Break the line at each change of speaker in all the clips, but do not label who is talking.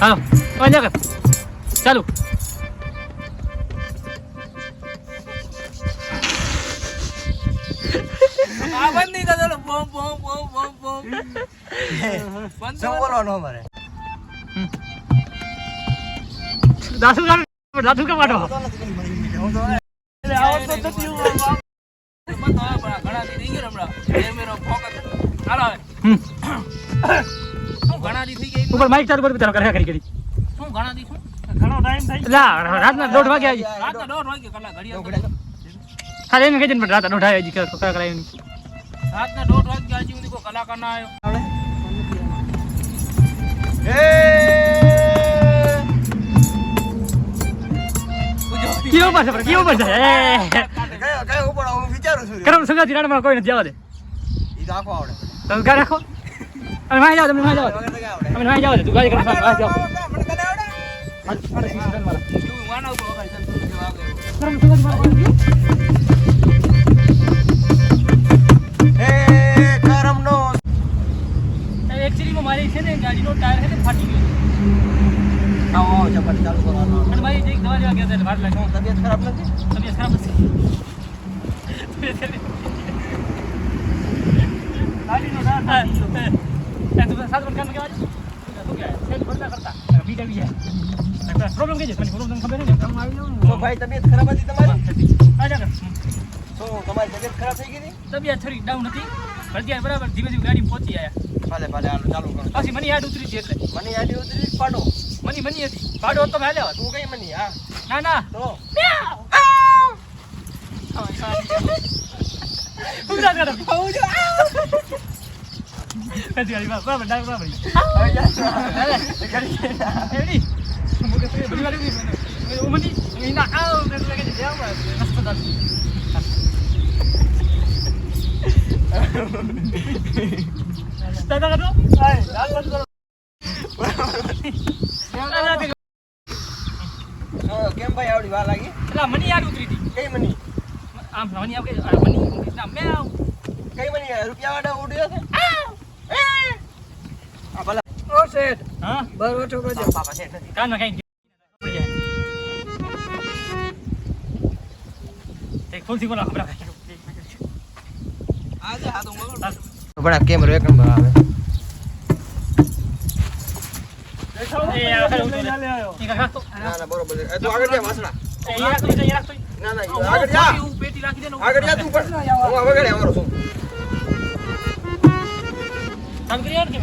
હાલો વાંધો કર ચાલુ
આ બંધ નહીં ને. બોમ, બોમ, બોમ, બોમ, બોમ. બંધ
અમારે
દાસુ દાસુ કા
તો પણ ઘણા દી હમણાં. કેમેરો. હાલો હવે. શું ઘણા દી થઈ ગયા?
ઉપર માઈક ચાલુ કરી તારો કરે કરી કરી
શું ઘણા દી શું?
લા રાતના દોઢ વાગે આવી
રાતના દોઢ વાગે કલા ઘડી.
ખાલી એમ કહી દે પણ રાતના દોઢ આવી કે કરા કરાય
રાતના દોઢ વાગે હજી સુધી કો કલાકાર ના આવ્યો.
કેવો પાસે પર કેવો પાસે એ.
કયો કયો ઉપર હું વિચારું છું
કરમ સંગાતી રાણમાં કોઈ નથી જવા દે.
ઈ રાખો આખો આવડે.
તો ઘર રાખો. અમે વાય જાવ તમે વાય જાવ
વગર તો કઈ આવડે
અમે વાય જાવ તું ગાડી કરવા વાય સંગાતી મારા છે ને ગાડીનો ટાયર છે ને ફાટી ગયો
ચપાટી ચાલુ કરવાનો
અને ભાઈ જે દવા લેવા ગયા હતા વાર લાગે
તબિયત ખરાબ નથી
તબિયત ખરાબ નથી તું સાત વર્ષ કામ કેવા સેલ ભરતા કરતા બીટ આવી જાય પ્રોબ્લેમ કઈ છે મને પ્રોબ્લેમ ખબર નહીં કામ આવી જાવ
તો ભાઈ તબિયત ખરાબ હતી તમારી
આજા કર
શું તમારી તબિયત ખરાબ થઈ ગઈ હતી
તબિયત થોડી ડાઉન હતી ભરતી બરાબર ધીમે ધીમે ગાડી પહોંચી આયા
ભલે ભલે હાલો ચાલુ કરો
પછી મને યાદ ઉતરી છે એટલે
મને યાદી ઉતરી પાડો
મની મની હતી હતો મેં હાલ્યા
તું કઈ મની હા
ના ના
તો
કર પછી
કેમ ભાઈ આવડી વાર લાગી
એટલે મની યાદ ઉતરી હતી
કઈ મની
આમ મની આવ કે આ મની ના મે આવ
કઈ મની રૂપિયા વાળા ઉડ્યો છે આ ભલે
ઓ શેઠ,
હા
બરોબર છોકરો છે.
બાપા છે નથી
કાનમાં કઈ પડી જાય એક ફૂલ હા? બોલા ખબર
આજે હાથ હું બગડું.
બડા કેમેરો એક નંબર આવે. ના ના બરોબર તું આગળ જા વાસણા. ના ના આગળ જા. આગળ જા તું પણ. હું હવે ગળે અમારો છું.
કામ કરી યાર કે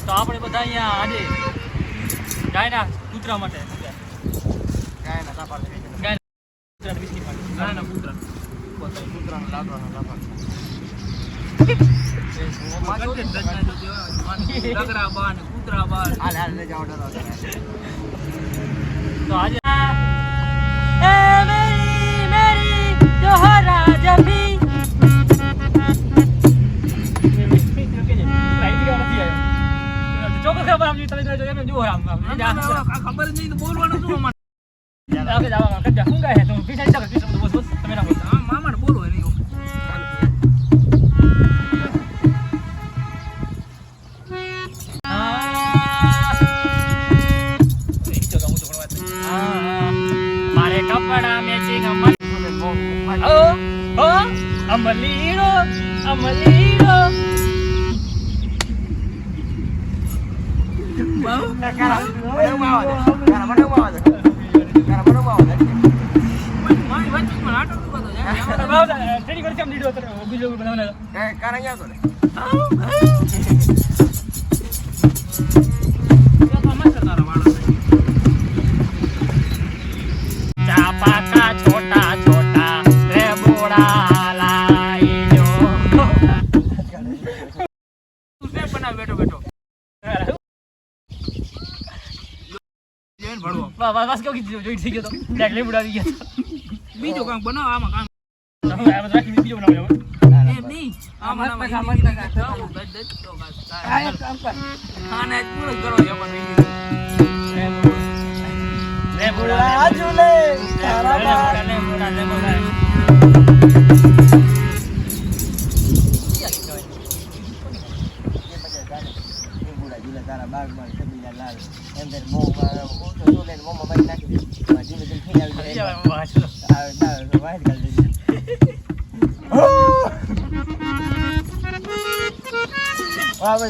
તો આપણે બધા અહીંયા આજે ગાયના કૂતરા માટે
ગાય ના તાપાળ લઈ જાય.
ગાયના કૂતરાને બિસ્કિટ માટે
નાના પુત્ર.
પોતાને કૂતરાને લાકડાના તાપાળ.
તો ખબર તમે
નહીં બોલવાનું શું
જાવા શું કહે તું? પીછા ચાલ પીછા બસ બસ, તમે ના અમલીરો અમલીરો.
મારી વચ્ચેમાં આટો ઊભો તો જાય.
બાબા ટ્રેનિંગ કરી કેમ લીધો તો બીજો બનાવવાનો
તો
આવાજ વાસ કેવો જોઈ થઈ ગયો તો. ટેકલી ઉડાવી ગયો
બીજો કામ બનાવ આમાં કામ
બીજો
બનાવ હિન્દી.
તારા બાગમાં છબીલા લાલ એમ તે મોંમાં ઓછો તો લઈને મોમાં બાઈ નાખી દે ધીમે ધીમે થઈ આવી જાય. આવે ના તો વાઈટ કરી દેજે આવે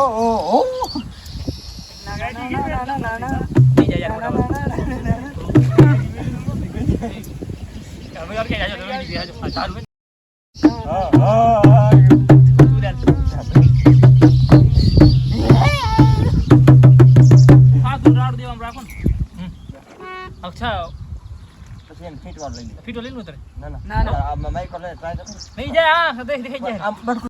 ઓ ઓ ઓ ઓ હા હા
હાથ રાડ દેવામાં રાખો ને
અચ્છા
પછી એમ ફીટવાર લઈ લે
ફીટો લઈ લો તારે
ના
ના,
ના
ના.
આ માઈક પર ટ્રાય તો કરો.
નહીં જાય હા દેખ દેખ જાય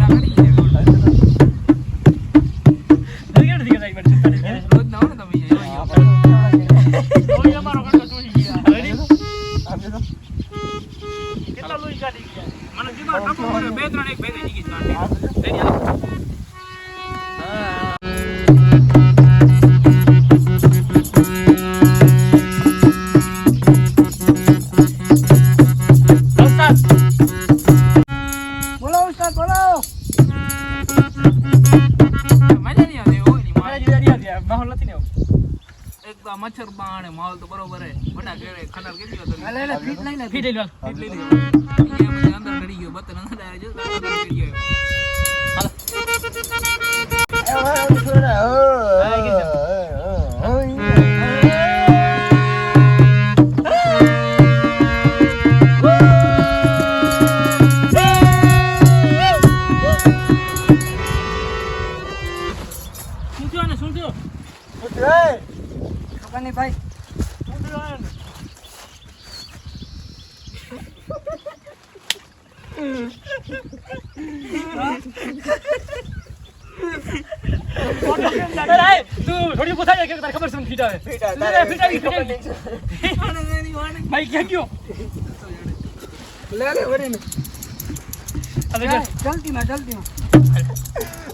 મને કીધું ટપો બે ત્રણ એક ભેગી જગ્યાએ
આ
મચ્છર બાણે માલ તો બરોબર હે. બટા કેટલી
ફીટ
ફીટ લીધો અહીંયા અંદર ચડી ગયો બતન અંદર ચડી ગયો.
એ ઓય ઓય ઓ
તું થોડી પોતા કે તને ખબર છે મને ફીટા આવે
ફીટ
ફીટા. ભાઈ ક્યાં ગયો હવે જો.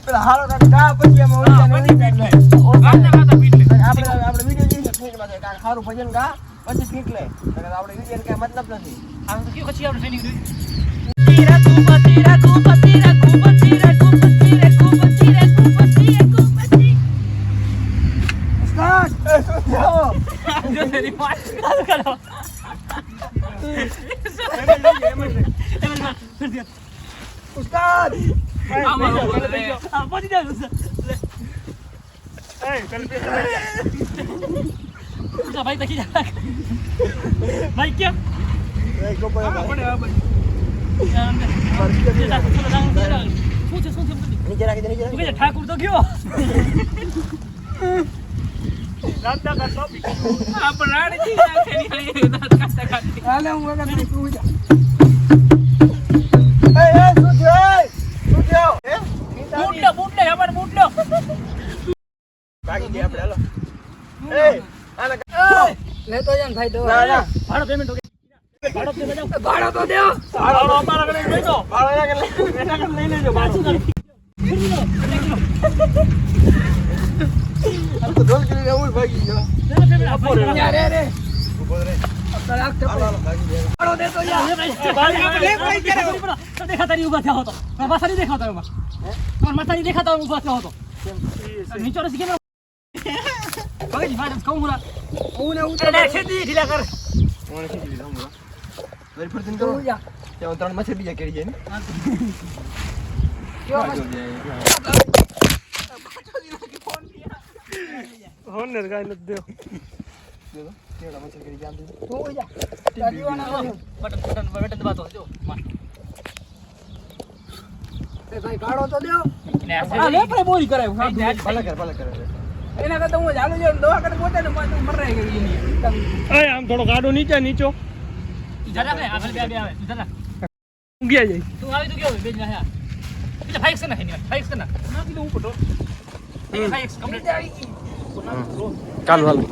પેલા હારો કાંઈક ગા પછી એમાં ઓલી
હા,
જાને
પછી લે. લે.
આપણે આપણે વિડિયો જોઈએ ફીટમાં કા સારું ભજન ગા પછી ફીટ લે આપણે વિડિયો કાંઈ મતલબ નથી
આ તો કયો પછી આપણે ટ્રેનિંગ જોઈ
એ શું થયો
જો તેરી વાત.
ચાલુ કરો
ઉસ્તાદ
આ મારો બોલ રે.
આ પહોંચી જાવ લે ઉસા ભાઈ તકી જા ભાઈ કેમ
એ ગોપો
આ પડે, આ પડે.
શું છે શું છે બધું
નીચે રાખી દે નીચે
તું ઠાકુર તો ગયો
ના
ના
ભાડો પેમેન્ટ ભાડો
તો દેવો
ભાડો અમારા ઘરે લઈ દો
ભાડો એના કને એના કને કરી લીધો હમણાં વળી કરો ત્યાં ત્રણ મચ્છર બીજા કેરી જાય ને.
હોનર ગાય નથી દેવ
દેવો મચ્છર કરી જામ દીધું
જા
બટન બટન બટન દબાતો જો. માં.
ભાઈ ગાળો તો
આ
લે પણ બોરી કરાય.
ભલે
કરે ભલે કર
એના કરતા હું ચાલુ જાઉં દવા કરે પોતાને મરાઈ ગઈ
આમ થોડો ગાડો નીચે નીચો. ચાલુ હાલો.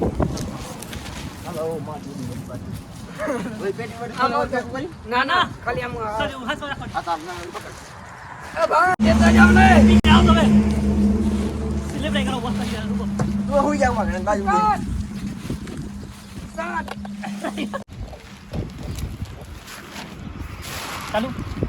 ના ના. ખાલી આમ આ-
સર હાથ રાખો
એ બા દેતા જાવ ને
નીચે આવો તમે સિલેક્ટ કરો બસ થઈ ગયા રૂકો
તું હોઈ જાવમાં બાજુ
સાત સાત
ચાલુ